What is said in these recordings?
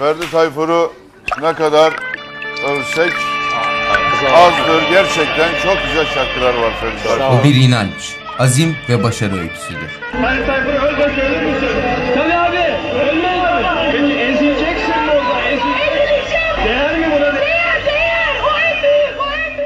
Ferdi Tayfur'u ne kadar övsek azdır. Gerçekten çok güzel şarkılar var Ferdi Tayfur. O bir inanç, azim ve başarı öyküsüdür. Ferdi Tayfur ölmez ölür müsün? Tabii abi. Ölmez mi? Peki ezileceksin mi orada? Ezileceksin. Değer mi buna? Değer değer. O en büyük. O en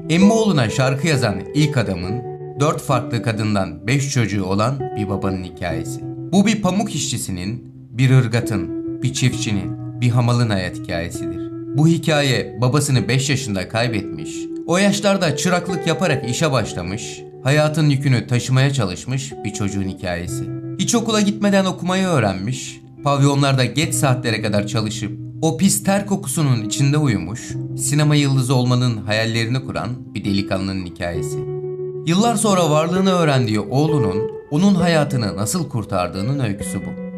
büyük. Emmoğlu'na şarkı yazan ilk adamın dört farklı kadından beş çocuğu olan bir babanın hikayesi. Bu bir pamuk işçisinin, bir ırgatın, bir çiftçinin, bir hamalın hayat hikayesidir. Bu hikaye babasını 5 yaşında kaybetmiş, o yaşlarda çıraklık yaparak işe başlamış, hayatın yükünü taşımaya çalışmış bir çocuğun hikayesi. Hiç okula gitmeden okumayı öğrenmiş, pavyonlarda geç saatlere kadar çalışıp o pis ter kokusunun içinde uyumuş, sinema yıldızı olmanın hayallerini kuran bir delikanlının hikayesi. Yıllar sonra varlığını öğrendiği oğlunun onun hayatını nasıl kurtardığının öyküsü bu.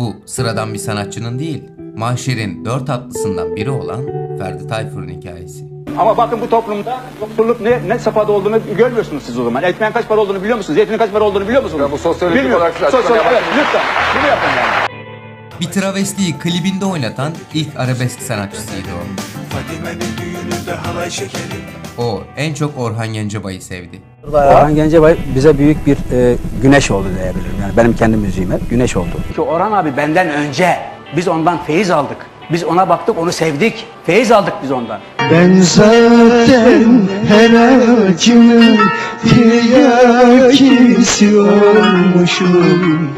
Bu sıradan bir sanatçının değil, mahşerin dört atlısından biri olan Ferdi Tayfur'un hikayesi. Ama bakın bu toplumda yoksulluk ne, ne safhada olduğunu görmüyorsunuz siz o zaman. Ekmeğin kaç para olduğunu biliyor musunuz? Zeytinin kaç para olduğunu biliyor musunuz? Ya bu sosyolojik Bilmiyorum. olarak Sosyolojik, evet, lütfen. Bunu yapın yani. Bir travestiyi klibinde oynatan ilk arabesk sanatçısıydı o. O en çok Orhan Gencebay'ı sevdi. Orhan Gencebay bize büyük bir e, güneş oldu diyebilirim. Yani benim kendi müziğime güneş oldu. Ki Orhan abi benden önce biz ondan feyiz aldık. Biz ona baktık, onu sevdik. Feyiz aldık biz ondan. Ben zaten helakinin tiryakisi olmuşum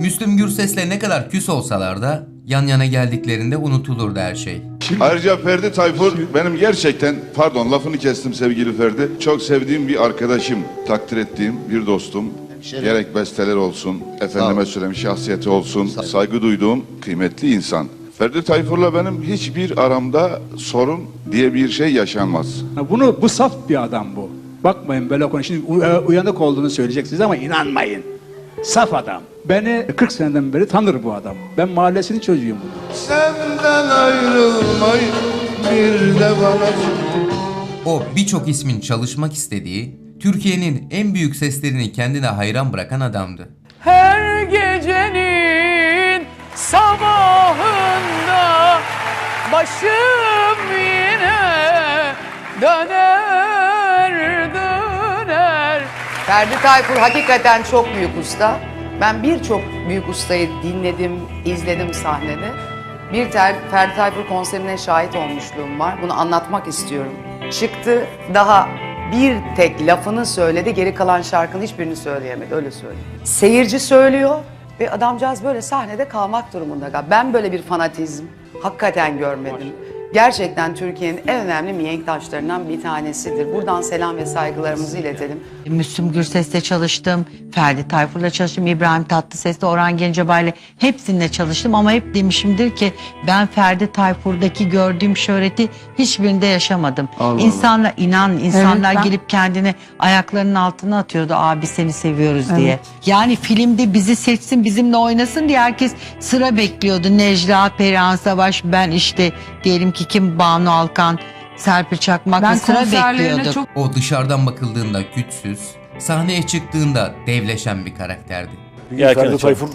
Müslüm Gürses'le ne kadar küs olsalar da yan yana geldiklerinde unutulurdu her şey. Ayrıca Ferdi Tayfur benim gerçekten pardon lafını kestim sevgili Ferdi. Çok sevdiğim bir arkadaşım, takdir ettiğim bir dostum. Gerek besteler olsun, efendime söyleyeyim şahsiyeti olsun, saygı duyduğum kıymetli insan. Ferdi Tayfur'la benim hiçbir aramda sorun diye bir şey yaşanmaz. Bunu, bu saf bir adam bu. Bakmayın böyle konu. Şimdi uy- uyanık olduğunu söyleyeceksiniz ama inanmayın. Saf adam. Beni 40 seneden beri tanır bu adam. Ben mahallesinin çocuğuyum. Senden ayrılmayı bir de bana O birçok ismin çalışmak istediği, Türkiye'nin en büyük seslerini kendine hayran bırakan adamdı. Her gecenin sabahında başım yine döner döner. Ferdi Tayfur hakikaten çok büyük usta. Ben birçok büyük ustayı dinledim, izledim sahnede. Bir ter, Ferdi Tayfur konserine şahit olmuşluğum var. Bunu anlatmak istiyorum. Çıktı, daha bir tek lafını söyledi, geri kalan şarkının hiçbirini söyleyemedi, öyle söyleyeyim. Seyirci söylüyor ve adamcağız böyle sahnede kalmak durumunda. Ben böyle bir fanatizm hakikaten görmedim. Gerçekten Türkiye'nin en önemli mihenk taşlarından bir tanesidir. Buradan selam ve saygılarımızı iletelim. Müslüm Gürses'le çalıştım, Ferdi Tayfur'la çalıştım, İbrahim Tatlıses'le, Orhan Gencebay'la hepsininle çalıştım ama hep demişimdir ki ben Ferdi Tayfur'daki gördüğüm şöhreti hiçbirinde yaşamadım. İnsanlar inan, insanlar gelip kendini ayaklarının altına atıyordu abi seni seviyoruz diye. Yani filmde bizi seçsin, bizimle oynasın diye herkes sıra bekliyordu. Necla, Perihan Savaş, ben işte diyelim ki kim Banu Alkan, Serpil Çakmak'la sıra bekliyorduk. O dışarıdan bakıldığında güçsüz, sahneye çıktığında devleşen bir karakterdi. Ferdi Tayfur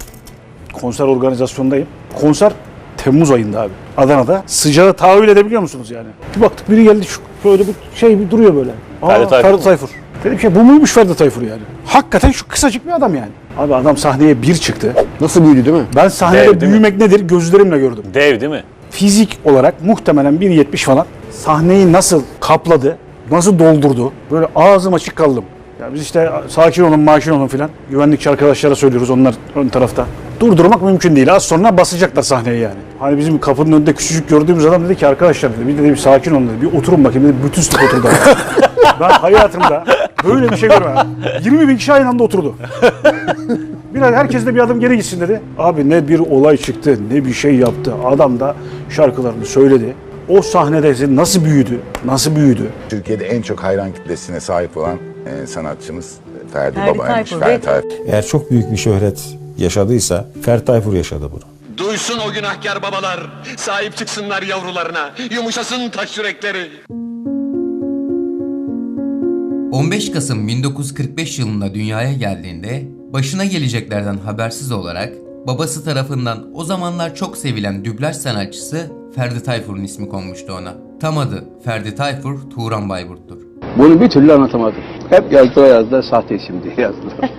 konser organizasyondayım. Konser Temmuz ayında abi. Adana'da. Sıcağı tahayyül edebiliyor musunuz yani? Bir baktık biri geldi şu böyle bir şey bir duruyor böyle. Aa, Ferdi Tayfur Ferdi mu? Tayfur. Dedim ki bu muymuş Ferdi Tayfur yani? Hakikaten şu kısacık bir adam yani. Abi adam sahneye bir çıktı. Nasıl büyüdü değil mi? Ben sahnede Dev, değil mi? büyümek nedir gözlerimle gördüm. Dev değil mi? Fizik olarak muhtemelen 1.70 falan. Sahneyi nasıl kapladı, nasıl doldurdu. Böyle ağzım açık kaldım. Ya biz işte sakin olun, maşin olun filan. Güvenlikçi arkadaşlara söylüyoruz onlar ön tarafta. Durdurmak mümkün değil. Az sonra basacaklar sahneye yani. Hani bizim kapının önünde küçücük gördüğümüz adam dedi ki arkadaşlar dedi bir dedi bir sakin olun dedi. Bir oturun bakayım dedi. Bütün sınıf oturdu. ben hayatımda böyle bir şey görmedim. 20 bin kişi aynı anda oturdu. Biraz herkes de bir adım geri gitsin dedi. Abi ne bir olay çıktı, ne bir şey yaptı. Adam da şarkılarını söyledi. O sahnede nasıl büyüdü, nasıl büyüdü. Türkiye'de en çok hayran kitlesine sahip olan e, sanatçımız Ferdi, Ferdi Baba'ymış. Tayfur Ferdi Tayfur. Eğer çok büyük bir şöhret yaşadıysa Ferdi Tayfur yaşadı bunu. Duysun o günahkar babalar. Sahip çıksınlar yavrularına. Yumuşasın taş yürekleri. 15 Kasım 1945 yılında dünyaya geldiğinde başına geleceklerden habersiz olarak Babası tarafından o zamanlar çok sevilen dublaj sanatçısı Ferdi Tayfur'un ismi konmuştu ona. Tam adı Ferdi Tayfur Turan Bayburt'tur. Bunu bir türlü anlatamadım. Hep yazdığı yazdığı sahte isim diye yazdılar.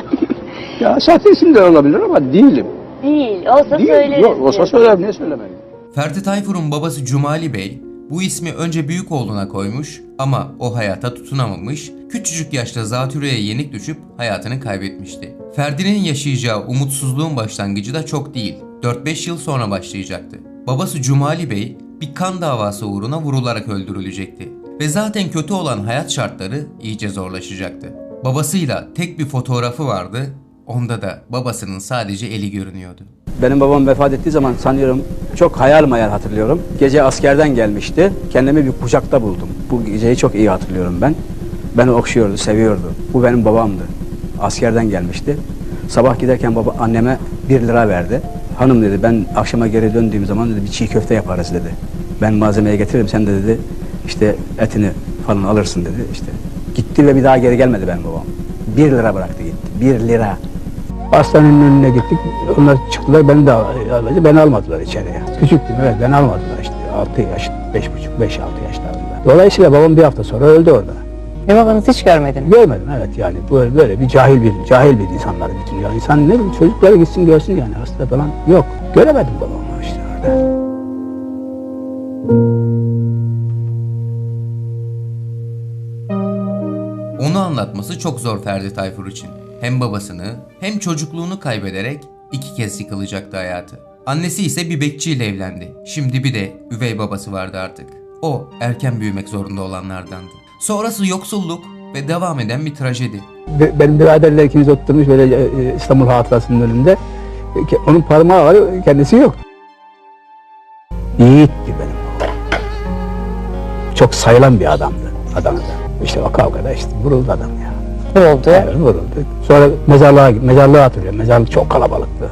ya sahte isim de olabilir ama değilim. Değil. Olsa Değil. söyleriz. Yok, olsa söylerim niye söylemedim? Ferdi Tayfur'un babası Cumali Bey bu ismi önce büyük oğluna koymuş ama o hayata tutunamamış, küçücük yaşta zatürreye yenik düşüp hayatını kaybetmişti. Ferdi'nin yaşayacağı umutsuzluğun başlangıcı da çok değil, 4-5 yıl sonra başlayacaktı. Babası Cumali Bey bir kan davası uğruna vurularak öldürülecekti ve zaten kötü olan hayat şartları iyice zorlaşacaktı. Babasıyla tek bir fotoğrafı vardı, onda da babasının sadece eli görünüyordu. Benim babam vefat ettiği zaman sanıyorum çok hayal mayal hatırlıyorum. Gece askerden gelmişti. Kendimi bir kucakta buldum. Bu geceyi çok iyi hatırlıyorum ben. Beni okşuyordu, seviyordu. Bu benim babamdı. Askerden gelmişti. Sabah giderken baba anneme bir lira verdi. Hanım dedi ben akşama geri döndüğüm zaman dedi bir çiğ köfte yaparız dedi. Ben malzemeyi getiririm sen de dedi işte etini falan alırsın dedi işte. Gitti ve bir daha geri gelmedi benim babam. Bir lira bıraktı gitti. Bir lira. Hastanenin önüne gittik. Onlar çıktılar beni de alacak. Beni almadılar içeriye. Küçüktüm evet beni almadılar işte. 6 yaş, beş buçuk, beş altı yaşlarında. Dolayısıyla babam bir hafta sonra öldü orada. Ve babanızı hiç görmedin. Görmedim evet yani böyle, böyle bir cahil bir cahil bir insanlar bütün ya insan ne bileyim çocukları gitsin görsün yani hasta falan yok. Göremedim babamı işte orada. Onu anlatması çok zor Ferdi Tayfur için. Hem babasını hem çocukluğunu kaybederek iki kez yıkılacaktı hayatı. Annesi ise bir bekçiyle evlendi. Şimdi bir de üvey babası vardı artık. O erken büyümek zorunda olanlardandı. Sonrası yoksulluk ve devam eden bir trajedi. Be- Benim biraderler ikimiz oturmuş böyle e, İstanbul Hatırası'nın önünde. E, Onun parmağı var, kendisi yok. Yiğitti benim. Çok sayılan bir adamdı adamdı. İşte o kavgada işte vuruldu adam ya. Vuruldu. Evet vuruldu. Sonra mezarlığa, mezarlığı hatırlıyorum. Mezarlık çok kalabalıktı.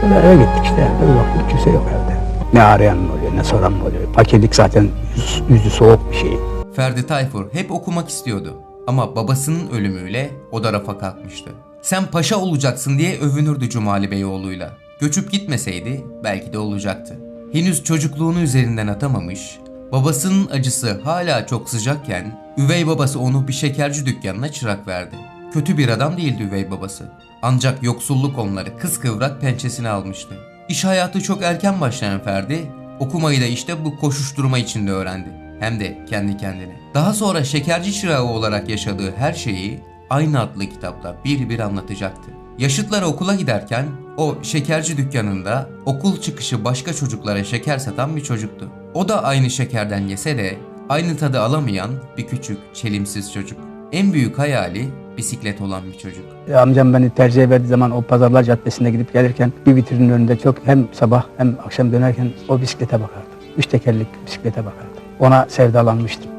Sonra eve gittik işte bir baktık kimse yok evde. Ne arayan oluyor ne soran oluyor. Fakirlik zaten yüz- yüzü soğuk bir şey. Ferdi Tayfur hep okumak istiyordu. Ama babasının ölümüyle o da rafa kalkmıştı. Sen paşa olacaksın diye övünürdü Cumali Beyoğlu'yla. Göçüp gitmeseydi belki de olacaktı. Henüz çocukluğunu üzerinden atamamış, babasının acısı hala çok sıcakken üvey babası onu bir şekerci dükkanına çırak verdi. Kötü bir adam değildi üvey babası. Ancak yoksulluk onları kıskıvrak pençesine almıştı. İş hayatı çok erken başlayan Ferdi, okumayı da işte bu koşuşturma içinde öğrendi. Hem de kendi kendine. Daha sonra şekerci çırağı olarak yaşadığı her şeyi aynı adlı kitapta bir bir anlatacaktı. Yaşıtları okula giderken o şekerci dükkanında okul çıkışı başka çocuklara şeker satan bir çocuktu. O da aynı şekerden yese de aynı tadı alamayan bir küçük, çelimsiz çocuk. En büyük hayali bisiklet olan bir çocuk. Amcam beni tercih verdiği zaman o pazarlar caddesine gidip gelirken bir vitrinin önünde çok hem sabah hem akşam dönerken o bisiklete bakardım. Üç tekerlik bisiklete bakardım. Ona sevdalanmıştım.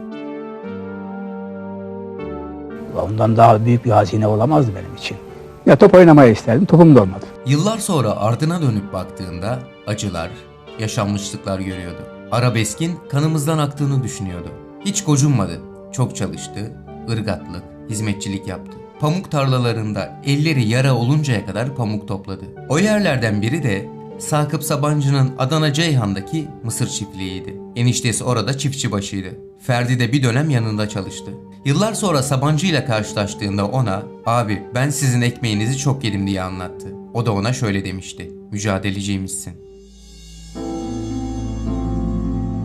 Ondan daha büyük bir hazine olamazdı benim için. Ya top oynamayı isterdim, topum da olmadı. Yıllar sonra ardına dönüp baktığında acılar, yaşanmışlıklar görüyordu. Arabeskin kanımızdan aktığını düşünüyordu. Hiç gocunmadı. Çok çalıştı, ırgatlık, hizmetçilik yaptı. Pamuk tarlalarında elleri yara oluncaya kadar pamuk topladı. O yerlerden biri de Sakıp Sabancı'nın Adana Ceyhan'daki mısır çiftliğiydi. Eniştesi orada çiftçi başıydı. Ferdi de bir dönem yanında çalıştı. Yıllar sonra Sabancı ile karşılaştığında ona abi ben sizin ekmeğinizi çok yedim diye anlattı. O da ona şöyle demişti. Mücadeleciymişsin.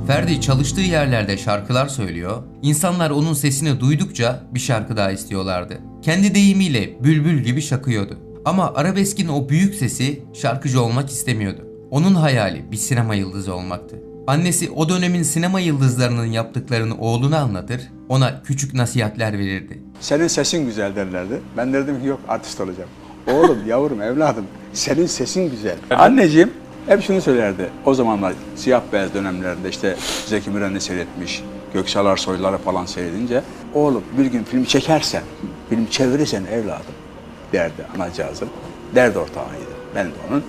Ferdi çalıştığı yerlerde şarkılar söylüyor. İnsanlar onun sesini duydukça bir şarkı daha istiyorlardı. Kendi deyimiyle bülbül gibi şakıyordu. Ama arabeskin o büyük sesi şarkıcı olmak istemiyordu. Onun hayali bir sinema yıldızı olmaktı. Annesi o dönemin sinema yıldızlarının yaptıklarını oğluna anlatır, ona küçük nasihatler verirdi. Senin sesin güzel derlerdi. Ben derdim ki yok artist olacağım. Oğlum, yavrum, evladım senin sesin güzel. Anneciğim hep şunu söylerdi. O zamanlar siyah beyaz dönemlerinde işte Zeki Müren'i seyretmiş, Göksel Arsoy'ları falan seyredince oğlum bir gün film çekersen, film çevirirsen evladım derdi anacığızım. Dert ortağıydı. Ben de onun.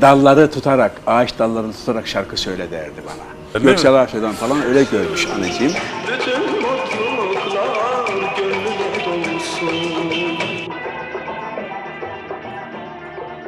Dalları tutarak, ağaç dallarını tutarak şarkı söyle derdi bana. Göksel Arsoy'dan falan öyle görmüş anneciğim.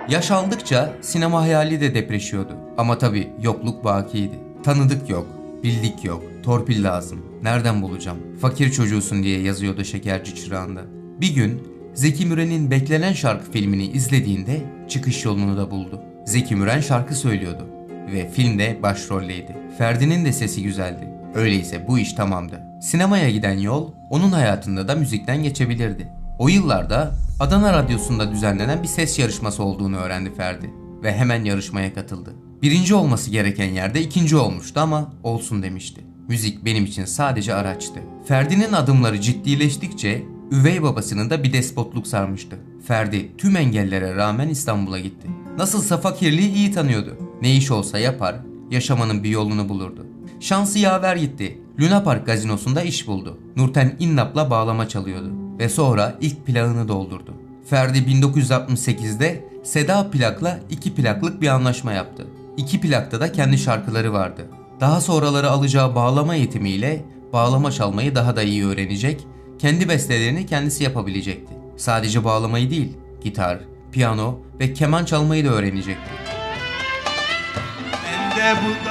Yaş aldıkça sinema hayali de depreşiyordu. Ama tabi yokluk bakiydi. Tanıdık yok, bildik yok, torpil lazım. Nereden bulacağım? Fakir çocuğusun diye yazıyordu şekerci çırağında. Bir gün Zeki Müren'in beklenen şarkı filmini izlediğinde çıkış yolunu da buldu. Zeki Müren şarkı söylüyordu ve filmde başroldeydi. Ferdi'nin de sesi güzeldi. Öyleyse bu iş tamamdı. Sinemaya giden yol onun hayatında da müzikten geçebilirdi. O yıllarda Adana Radyosu'nda düzenlenen bir ses yarışması olduğunu öğrendi Ferdi ve hemen yarışmaya katıldı. Birinci olması gereken yerde ikinci olmuştu ama olsun demişti. Müzik benim için sadece araçtı. Ferdi'nin adımları ciddileştikçe üvey babasının da bir despotluk sarmıştı. Ferdi tüm engellere rağmen İstanbul'a gitti. Nasılsa fakirliği iyi tanıyordu. Ne iş olsa yapar, yaşamanın bir yolunu bulurdu. Şansı yaver gitti. Luna Park gazinosunda iş buldu. Nurten İnnap'la bağlama çalıyordu. Ve sonra ilk plağını doldurdu. Ferdi 1968'de Seda Plak'la iki plaklık bir anlaşma yaptı. İki plakta da kendi şarkıları vardı. Daha sonraları alacağı bağlama eğitimiyle bağlama çalmayı daha da iyi öğrenecek, kendi bestelerini kendisi yapabilecekti. Sadece bağlamayı değil, gitar, piyano ve keman çalmayı da öğrenecekti. Ben de bu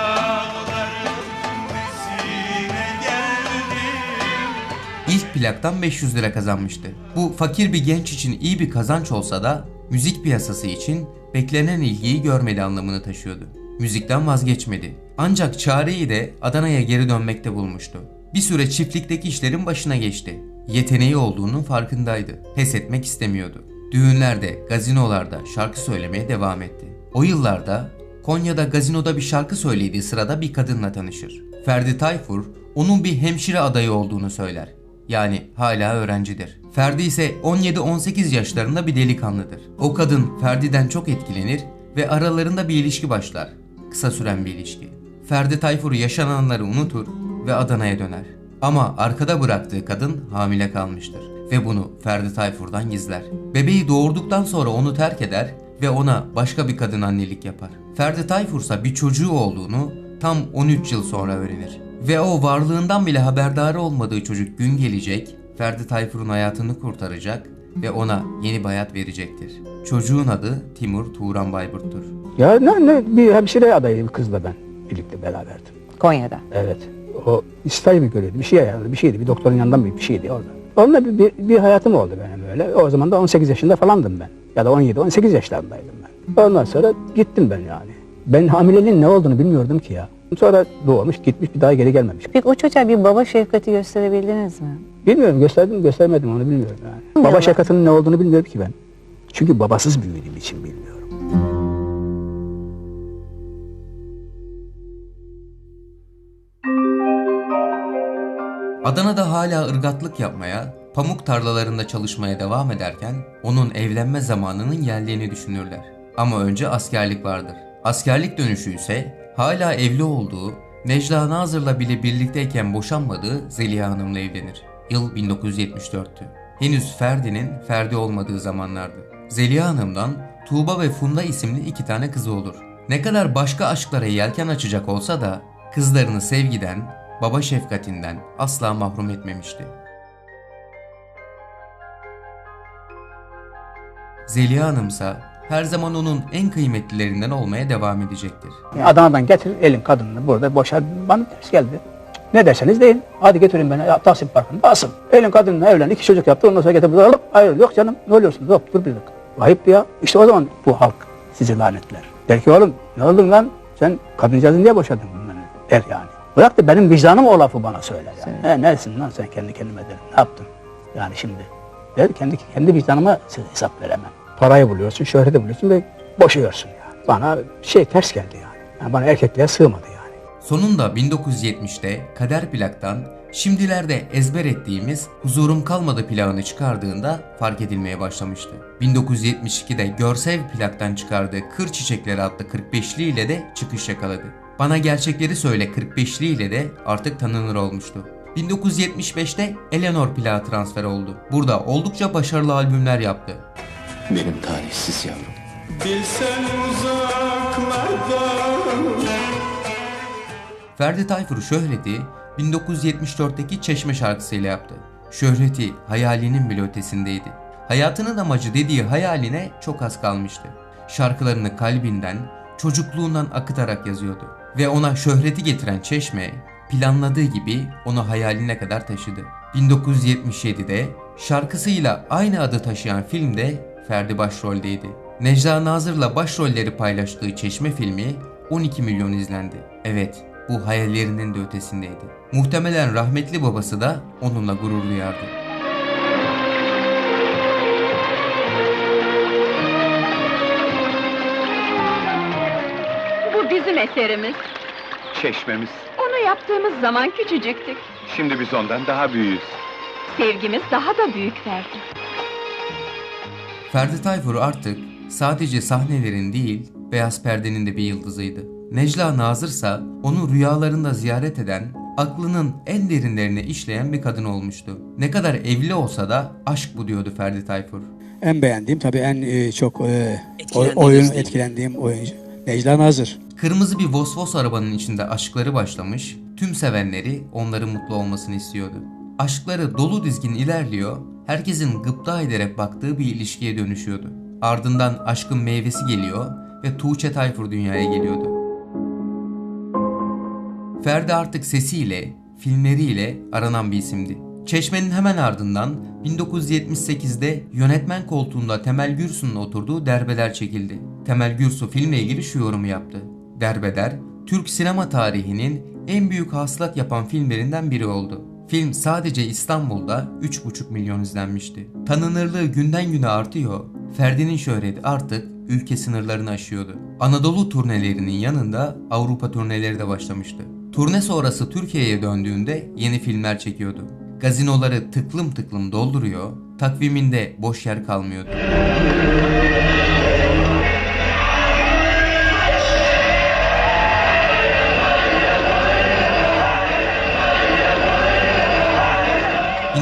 İlk plaktan 500 lira kazanmıştı. Bu fakir bir genç için iyi bir kazanç olsa da müzik piyasası için beklenen ilgiyi görmedi anlamını taşıyordu. Müzikten vazgeçmedi. Ancak çareyi de Adana'ya geri dönmekte bulmuştu. Bir süre çiftlikteki işlerin başına geçti. Yeteneği olduğunun farkındaydı. Pes etmek istemiyordu. Düğünlerde, gazinolarda şarkı söylemeye devam etti. O yıllarda Konya'da gazinoda bir şarkı söylediği sırada bir kadınla tanışır. Ferdi Tayfur onun bir hemşire adayı olduğunu söyler. Yani hala öğrencidir. Ferdi ise 17-18 yaşlarında bir delikanlıdır. O kadın Ferdi'den çok etkilenir ve aralarında bir ilişki başlar. Kısa süren bir ilişki. Ferdi Tayfur yaşananları unutur ve Adana'ya döner. Ama arkada bıraktığı kadın hamile kalmıştır ve bunu Ferdi Tayfur'dan gizler. Bebeği doğurduktan sonra onu terk eder ve ona başka bir kadın annelik yapar. Ferdi Tayfur ise bir çocuğu olduğunu tam 13 yıl sonra öğrenir. Ve o varlığından bile haberdarı olmadığı çocuk gün gelecek, Ferdi Tayfur'un hayatını kurtaracak ve ona yeni bir hayat verecektir. Çocuğun adı Timur Turan Bayburt'tur. Ya ne, ne bir hemşire adayı bir kızla ben birlikte beraberdim. Konya'da. Evet. O staj mı görüyordu? Bir şey ayarladı. Bir şeydi. Bir doktorun yanından mı bir şeydi orada. Onunla bir, bir, bir hayatım oldu benim böyle. O zaman da 18 yaşında falandım ben. Ya da 17-18 yaşlarındaydım ben. Ondan sonra gittim ben yani. Ben hamileliğin ne olduğunu bilmiyordum ki ya. Sonra doğmuş gitmiş bir daha geri gelmemiş. Peki o çocuğa bir baba şefkati gösterebildiniz mi? Bilmiyorum gösterdim mi göstermedim onu bilmiyorum yani. Baba şakasının ne olduğunu bilmiyorum ki ben. Çünkü babasız büyüdüğüm için bilmiyorum. Adana'da hala ırgatlık yapmaya, pamuk tarlalarında çalışmaya devam ederken onun evlenme zamanının geldiğini düşünürler. Ama önce askerlik vardır. Askerlik dönüşü ise hala evli olduğu, Necla Nazır'la bile birlikteyken boşanmadığı Zeliha Hanım'la evlenir. Yıl 1974'tü. Henüz Ferdi'nin Ferdi olmadığı zamanlardı. Zeliha Hanım'dan Tuğba ve Funda isimli iki tane kızı olur. Ne kadar başka aşklara yelken açacak olsa da kızlarını sevgiden, baba şefkatinden asla mahrum etmemişti. Zeliha Hanımsa her zaman onun en kıymetlilerinden olmaya devam edecektir. Adana'dan getir elin kadınını burada boşar bana ters geldi. Ne derseniz deyin. Hadi getirin beni ya, Tahsin Parkı'nda asın. Elin kadınla evlen iki çocuk yaptı ondan sonra getir burada alıp ayrıl. Yok canım ne oluyorsun? Yok dur bir dakika. Ayıp ya. İşte o zaman bu halk sizi lanetler. Der ki oğlum ne oldun lan? Sen kadıncağızı niye boşadın bunları? Der yani. Bırak da benim vicdanım o lafı bana söyler yani. He, nesin lan sen kendi kendime derim. Ne yaptın? Yani şimdi. Der kendi kendi vicdanıma hesap veremem. Parayı buluyorsun, şöhreti buluyorsun ve boşuyorsun yani. Bana şey ters geldi yani. yani bana erkekliğe sığmadı yani. Sonunda 1970'te Kader plaktan şimdilerde ezber ettiğimiz Huzurum Kalmadı plağını çıkardığında fark edilmeye başlamıştı. 1972'de Görsev plaktan çıkardığı Kır Çiçekleri adlı 45'li ile de çıkış yakaladı. Bana Gerçekleri Söyle 45'li ile de artık tanınır olmuştu. 1975'te Eleanor plağı transfer oldu. Burada oldukça başarılı albümler yaptı. Benim talihsiz yavrum Bilsen uzaklardan Ferdi Tayfur şöhreti 1974'teki Çeşme şarkısıyla yaptı. Şöhreti hayalinin bile ötesindeydi. Hayatının amacı dediği hayaline çok az kalmıştı. şarkılarını kalbinden, çocukluğundan akıtarak yazıyordu. Ve ona şöhreti getiren Çeşme, planladığı gibi onu hayaline kadar taşıdı. 1977'de şarkısıyla aynı adı taşıyan filmde Ferdi başroldeydi. Necla Nazır'la başrolleri paylaştığı Çeşme filmi 12 milyon izlendi. Evet, bu hayallerinin de ötesindeydi. Muhtemelen rahmetli babası da onunla gurur duyardı. Bu bizim eserimiz. Çeşmemiz. Onu yaptığımız zaman küçücüktük. Şimdi biz ondan daha büyüğüz. Sevgimiz daha da büyük Ferdi. Ferdi Tayfur artık sadece sahnelerin değil, beyaz perdenin de bir yıldızıydı. Necla Nazırsa onu rüyalarında ziyaret eden, aklının en derinlerine işleyen bir kadın olmuştu. Ne kadar evli olsa da aşk bu diyordu Ferdi Tayfur. En beğendiğim tabii en e, çok e, oy- oyun etkilendiğim oyuncu Necla Nazır. Kırmızı bir Vosvos arabanın içinde aşkları başlamış, tüm sevenleri onların mutlu olmasını istiyordu. Aşkları dolu dizgin ilerliyor, herkesin gıpta ederek baktığı bir ilişkiye dönüşüyordu. Ardından aşkın meyvesi geliyor ve Tuğçe Tayfur dünyaya geliyordu. Ferdi artık sesiyle, filmleriyle aranan bir isimdi. Çeşme'nin hemen ardından 1978'de yönetmen koltuğunda Temel Gürsu'nun oturduğu Derbeler çekildi. Temel Gürsu filmle ilgili şu yorumu yaptı. Derbeler, Türk sinema tarihinin en büyük hasılat yapan filmlerinden biri oldu. Film sadece İstanbul'da 3,5 milyon izlenmişti. Tanınırlığı günden güne artıyor, Ferdi'nin şöhreti artık ülke sınırlarını aşıyordu. Anadolu turnelerinin yanında Avrupa turneleri de başlamıştı. Turne sonrası Türkiye'ye döndüğünde yeni filmler çekiyordu. Gazinoları tıklım tıklım dolduruyor, takviminde boş yer kalmıyordu.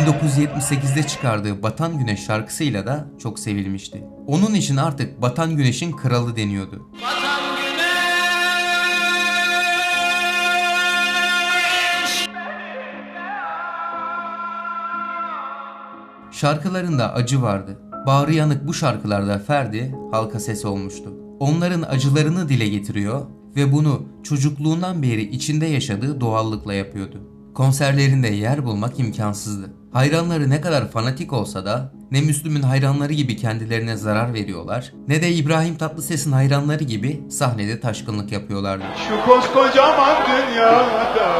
...1978'de çıkardığı Batan Güneş şarkısıyla da çok sevilmişti. Onun için artık Batan Güneş'in kralı deniyordu. Şarkılarında acı vardı. Bağrı yanık bu şarkılarda Ferdi halka ses olmuştu. Onların acılarını dile getiriyor ve bunu çocukluğundan beri içinde yaşadığı doğallıkla yapıyordu. Konserlerinde yer bulmak imkansızdı. Hayranları ne kadar fanatik olsa da ne Müslüm'ün hayranları gibi kendilerine zarar veriyorlar ne de İbrahim Tatlıses'in hayranları gibi sahnede taşkınlık yapıyorlardı. Şu koskocaman dünyada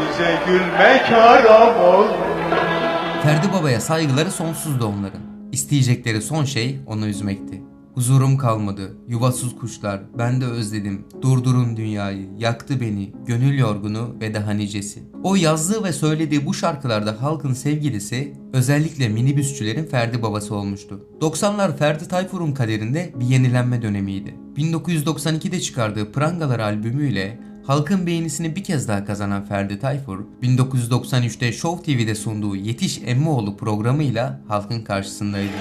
bize gülmek haram ol. Ferdi Baba'ya saygıları sonsuzdu onların. İsteyecekleri son şey onu üzmekti. Huzurum kalmadı, yuvasız kuşlar, ben de özledim. Durdurun dünyayı, yaktı beni, gönül yorgunu ve daha nicesi. O yazdığı ve söylediği bu şarkılarda halkın sevgilisi özellikle minibüsçülerin Ferdi babası olmuştu. 90'lar Ferdi Tayfur'un kaderinde bir yenilenme dönemiydi. 1992'de çıkardığı Prangalar albümüyle Halkın beğenisini bir kez daha kazanan Ferdi Tayfur, 1993'te Show TV'de sunduğu Yetiş Emmioğlu programıyla halkın karşısındaydı.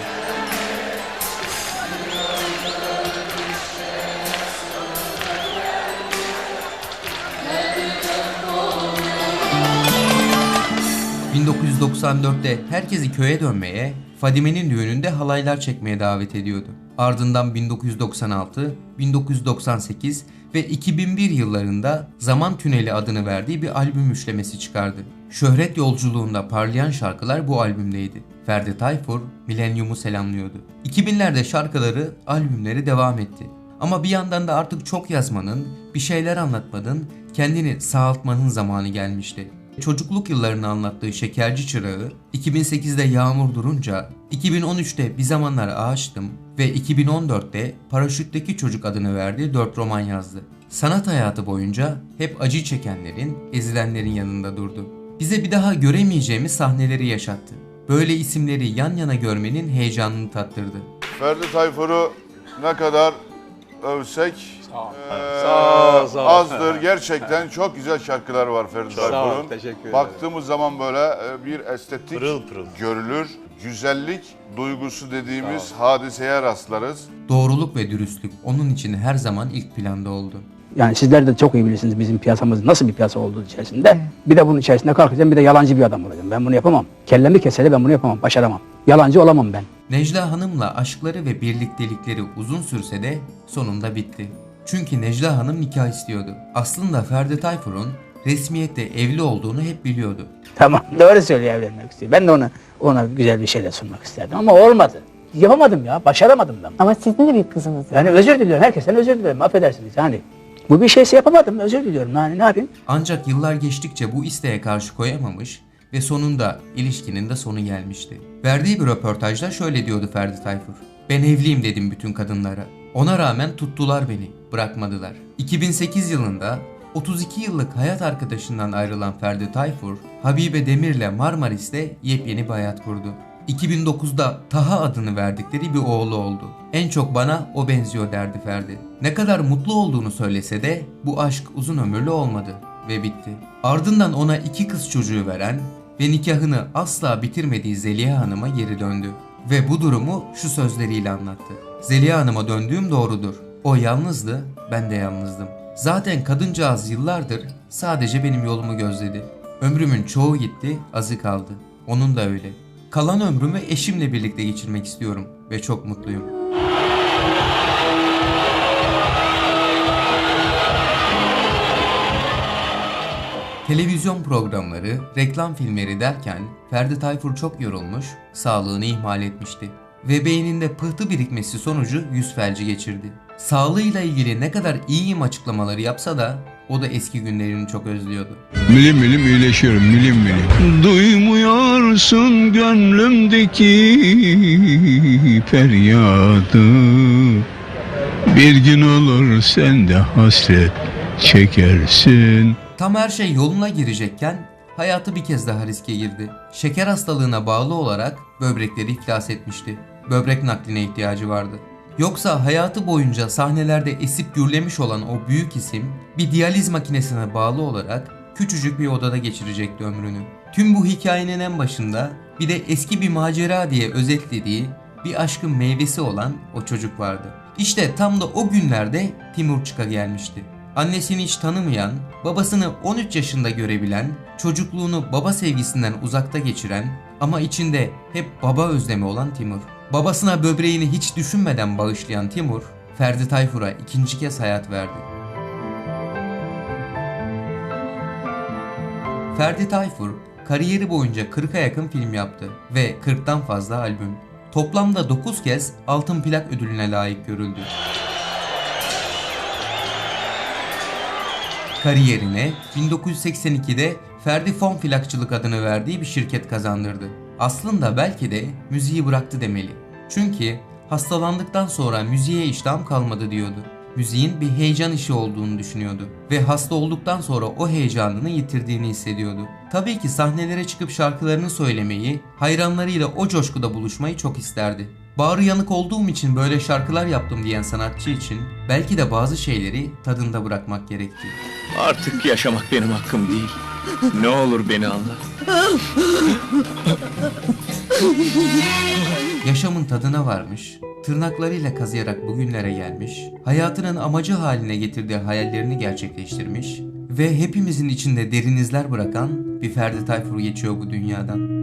...1994'te herkesi köye dönmeye, Fadime'nin düğününde halaylar çekmeye davet ediyordu. Ardından 1996, 1998 ve 2001 yıllarında Zaman Tüneli adını verdiği bir albüm üçlemesi çıkardı. Şöhret yolculuğunda parlayan şarkılar bu albümdeydi. Ferdi Tayfur, Milenyum'u selamlıyordu. 2000'lerde şarkıları, albümleri devam etti. Ama bir yandan da artık çok yazmanın, bir şeyler anlatmanın, kendini sağaltmanın zamanı gelmişti. Çocukluk yıllarını anlattığı Şekerci Çırağı, 2008'de Yağmur Durunca, 2013'te Bir Zamanlar Ağaçtım ve 2014'te Paraşütteki Çocuk adını verdiği 4 roman yazdı. Sanat hayatı boyunca hep acı çekenlerin, ezilenlerin yanında durdu. Bize bir daha göremeyeceğimiz sahneleri yaşattı. Böyle isimleri yan yana görmenin heyecanını tattırdı. Ferdi Tayfur'u ne kadar övsek eee, Sağ ol, sağ ol. azdır. Gerçekten çok güzel şarkılar var Ferdi Sağ ol, Tayfur'un. teşekkür ederim. Baktığımız zaman böyle e, bir estetik Pırıl pırıl. görülür. Güzellik duygusu dediğimiz hadiseye rastlarız. Doğruluk ve dürüstlük onun için her zaman ilk planda oldu. Yani sizler de çok iyi bilirsiniz bizim piyasamız nasıl bir piyasa olduğu içerisinde. Bir de bunun içerisinde kalkacağım bir de yalancı bir adam olacağım. Ben bunu yapamam. Kellemi keseli ben bunu yapamam, başaramam. Yalancı olamam ben. Necla Hanım'la aşkları ve birliktelikleri uzun sürse de sonunda bitti. Çünkü Necla Hanım nikah istiyordu. Aslında Ferdi Tayfur'un resmiyette evli olduğunu hep biliyordu. Tamam doğru söylüyor evlenmek istiyor. Ben de ona ona güzel bir şeyler sunmak isterdim ama olmadı. Yapamadım ya, başaramadım ben. Ama sizin de bir kızınız var. Yani özür diliyorum, herkesten özür diliyorum, affedersiniz. Yani bu bir şeyse yapamadım, özür diliyorum. Yani ne yapayım? Ancak yıllar geçtikçe bu isteğe karşı koyamamış ve sonunda ilişkinin de sonu gelmişti. Verdiği bir röportajda şöyle diyordu Ferdi Tayfur. Ben evliyim dedim bütün kadınlara. Ona rağmen tuttular beni, bırakmadılar. 2008 yılında 32 yıllık hayat arkadaşından ayrılan Ferdi Tayfur, Habibe Demir'le Marmaris'te yepyeni bir hayat kurdu. 2009'da Taha adını verdikleri bir oğlu oldu. En çok bana o benziyor derdi Ferdi. Ne kadar mutlu olduğunu söylese de bu aşk uzun ömürlü olmadı ve bitti. Ardından ona iki kız çocuğu veren ve nikahını asla bitirmediği Zeliha Hanım'a geri döndü. Ve bu durumu şu sözleriyle anlattı. Zeliha Hanım'a döndüğüm doğrudur. O yalnızdı, ben de yalnızdım. Zaten kadıncağız yıllardır sadece benim yolumu gözledi. Ömrümün çoğu gitti, azı kaldı. Onun da öyle. Kalan ömrümü eşimle birlikte geçirmek istiyorum ve çok mutluyum. Televizyon programları, reklam filmleri derken Ferdi Tayfur çok yorulmuş, sağlığını ihmal etmişti. Ve beyninde pıhtı birikmesi sonucu yüz felci geçirdi. Sağlığıyla ilgili ne kadar iyiyim açıklamaları yapsa da o da eski günlerini çok özlüyordu. Milim milim iyileşiyorum milim milim. Duymuyorsun gönlümdeki feryadı. Bir gün olur sen de hasret çekersin. Tam her şey yoluna girecekken hayatı bir kez daha riske girdi. Şeker hastalığına bağlı olarak böbrekleri iflas etmişti. Böbrek nakline ihtiyacı vardı. Yoksa hayatı boyunca sahnelerde esip gürlemiş olan o büyük isim bir diyaliz makinesine bağlı olarak küçücük bir odada geçirecekti ömrünü. Tüm bu hikayenin en başında bir de eski bir macera diye özetlediği bir aşkın meyvesi olan o çocuk vardı. İşte tam da o günlerde Timur Çıka gelmişti. Annesini hiç tanımayan, babasını 13 yaşında görebilen, çocukluğunu baba sevgisinden uzakta geçiren ama içinde hep baba özlemi olan Timur. Babasına böbreğini hiç düşünmeden bağışlayan Timur, Ferdi Tayfur'a ikinci kez hayat verdi. Ferdi Tayfur kariyeri boyunca 40'a yakın film yaptı ve 40'tan fazla albüm. Toplamda 9 kez altın plak ödülüne layık görüldü. Kariyerine 1982'de Ferdi Fon Plakçılık adını verdiği bir şirket kazandırdı. Aslında belki de müziği bıraktı demeli. Çünkü hastalandıktan sonra müziğe iştahım kalmadı diyordu. Müziğin bir heyecan işi olduğunu düşünüyordu ve hasta olduktan sonra o heyecanını yitirdiğini hissediyordu. Tabii ki sahnelere çıkıp şarkılarını söylemeyi, hayranlarıyla o coşkuda buluşmayı çok isterdi. Bağrı yanık olduğum için böyle şarkılar yaptım diyen sanatçı için belki de bazı şeyleri tadında bırakmak gerekti. Artık yaşamak benim hakkım değil. Ne olur beni anla. Yaşamın tadına varmış, tırnaklarıyla kazıyarak bugünlere gelmiş, hayatının amacı haline getirdiği hayallerini gerçekleştirmiş ve hepimizin içinde derin izler bırakan bir Ferdi Tayfur geçiyor bu dünyadan.